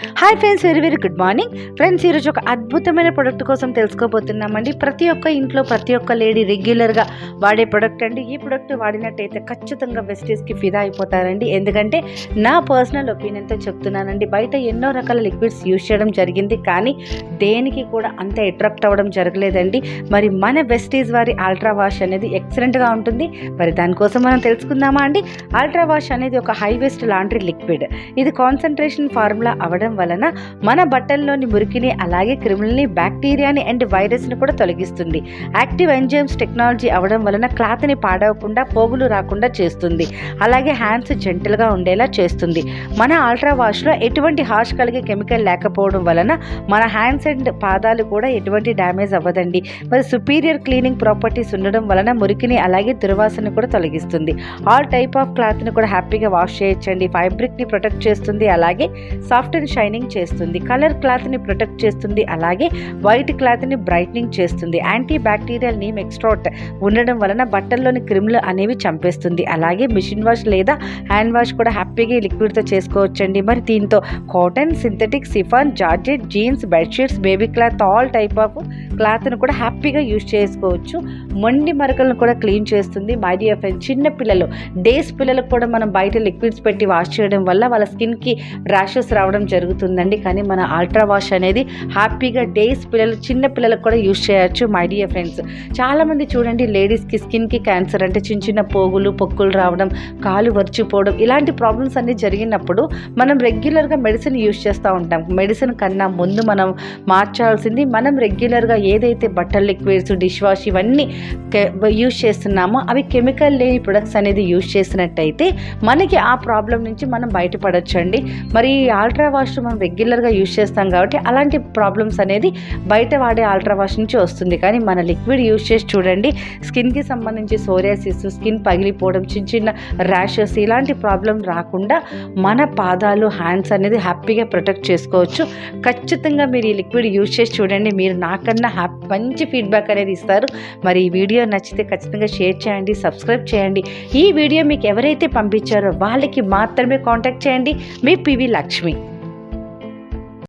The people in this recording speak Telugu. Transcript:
Hi friends very very good morning friends ఈరోజు ఒక అద్భుతమైన ప్రొడక్ట్ కోసం తెలుసుకోబోతున్నామండి. ప్రతి ఒక్క ఇంట్లో ప్రతి ఒక్క లేడీ రెగ్యులర్గా వాడే ప్రొడక్ట్ అండి. ఈ ప్రొడక్ట్ వాడినట్టయితే ఖచ్చితంగా వెస్టీస్కి ఫిదా అయిపోతారండి. ఎందుకంటే నా పర్సనల్ ఒపీనియన్తో చెప్తున్నానండి. బయట ఎన్నో రకాల లిక్విడ్స్ యూజ్ చేయడం జరిగింది. కానీ దేనికి కూడా అంత అట్రాక్ట్ అవ్వడం జరగలేదండి. మరి మన వెస్టీస్ వారి అల్ట్రా వాష్ అనేది ఎక్సలెంట్గా ఉంటుంది. మరి దానికోసం మనం తెలుసుకుందామా అండి? అల్ట్రా వాష్ అనేది ఒక హై వేస్ట్ లాండ్రీ లిక్విడ్ ఇది కాన్సన్ట్రేషన్ ఫార్ములా అవడం వలన మన బట్టల్లోని మురికిని అలాగే క్రిములని బ్యాక్టీరియాని అండ్ వైరస్ని కూడా తొలగిస్తుంది. యాక్టివ్ ఎంజైమ్స్ టెక్నాలజీ అవడం వలన క్లాత్ని పాడవకుండా పోగులు రాకుండా చేస్తుంది. అలాగే హ్యాండ్స్ జెంటల్గా ఉండేలా చేస్తుంది. మన అల్ట్రా వాష్లో ఎటువంటి హార్ష్ కలిగే కెమికల్ లేకపోవడం వలన మన హ్యాండ్స్ అండ్ పాదాలు కూడా ఎటువంటి డ్యామేజ్ అవ్వదండి. మరి సుపీరియర్ క్లీనింగ్ ప్రాపర్టీస్ ఉండడం వలన మురికిని అలాగే దుర్వాసన కూడా తొలగిస్తుంది. ఆల్ టైప్ ఆఫ్ క్లాత్ని కూడా హ్యాపీగా వాష్ చేయొచ్చండి. ఫ్యాబ్రిక్ని ప్రొటెక్ట్ చేస్తుంది. అలాగే సాఫ్ట్ అండ్ షైనింగ్ చేస్తుంది కలర్ క్లాత్ని ప్రొటెక్ట్ చేస్తుంది అలాగే వైట్ క్లాత్ని బ్రైట్నింగ్ చేస్తుంది. యాంటీ బ్యాక్టీరియల్ నీమ్ ఎక్స్ట్రాట్ ఉండడం వలన బట్టల్లోని క్రిములు అనేవి చంపేస్తుంది. అలాగే మిషన్ వాష్ లేదా హ్యాండ్ వాష్ కూడా హ్యాపీగా లిక్విడ్తో చేసుకోవచ్చండి. మరి దీంతో cotton synthetic chiffon georgette jeans bedsheets baby cloth all type of క్లాత్ను కూడా హ్యాపీగా యూజ్ చేసుకోవచ్చు. మొండి మరకలను కూడా క్లీన్ చేస్తుంది. మై డియర్ ఫ్రెండ్ చిన్న పిల్లలు డేస్ పిల్లలకు కూడా మనం బయట లిక్విడ్స్ పెట్టి వాష్ చేయడం వల్ల వాళ్ళ స్కిన్కి ర్యాషెస్ రావడం జరుగుతుందండి. కానీ మన అల్ట్రా వాష్ అనేది హ్యాపీగా డేస్ పిల్లలు చిన్న పిల్లలకు కూడా యూజ్ చేయొచ్చు మై డియర్ ఫ్రెండ్స్. చాలామంది చూడండి లేడీస్కి స్కిన్కి క్యాన్సర్ అంటే చిన్న చిన్న పోగులు పొక్కులు రావడం కాలు వరిచిపోవడం ఇలాంటి ప్రాబ్లమ్స్ అన్నీ జరిగినప్పుడు మనం రెగ్యులర్గా మెడిసిన్ యూజ్ చేస్తూ ఉంటాం. మెడిసిన్ కన్నా ముందు మనం మార్చాల్సింది మనం రెగ్యులర్గా ఏదైతే బట్టల లిక్విడ్స్ డిష్ వాష్ ఇవన్నీ యూజ్ చేస్తున్నామో అవి కెమికల్ లేని ప్రొడక్ట్స్ అనేది యూజ్ చేసినట్టయితే మనకి ఆ ప్రాబ్లం నుంచి మనం బయటపడొచ్చండి. మరి ఈ ఆల్ట్రా వాష్ మనం రెగ్యులర్గా యూజ్ చేస్తాం కాబట్టి అలాంటి ప్రాబ్లమ్స్ అనేది బయట వాడే ఆల్ట్రా వాష్ నుంచి వస్తుంది. కానీ మన లిక్విడ్ యూజ్ చేసి చూడండి స్కిన్కి సంబంధించి సోరియాసిస్ స్కిన్ పగిలిపోవడం చిన్న చిన్న ర్యాషెస్ ఇలాంటి ప్రాబ్లం రాకుండా మన పాదాలు హ్యాండ్స్ అనేది హ్యాపీగా ప్రొటెక్ట్ చేసుకోవచ్చు. ఖచ్చితంగా మీరు ఈ లిక్విడ్ యూజ్ చేసి చూడండి మీరు నాకన్నా హ్యాపీ మంచి ఫీడ్బ్యాక్ అనేది ఇస్తారు. మరి ఈ వీడియో నచ్చితే ఖచ్చితంగా షేర్ చేయండి సబ్స్క్రైబ్ చేయండి. ఈ వీడియో మీకు ఎవరైతే పంపించారో వాళ్ళకి మాత్రమే కాంటాక్ట్ చేయండి. మీ పివి లక్ష్మి.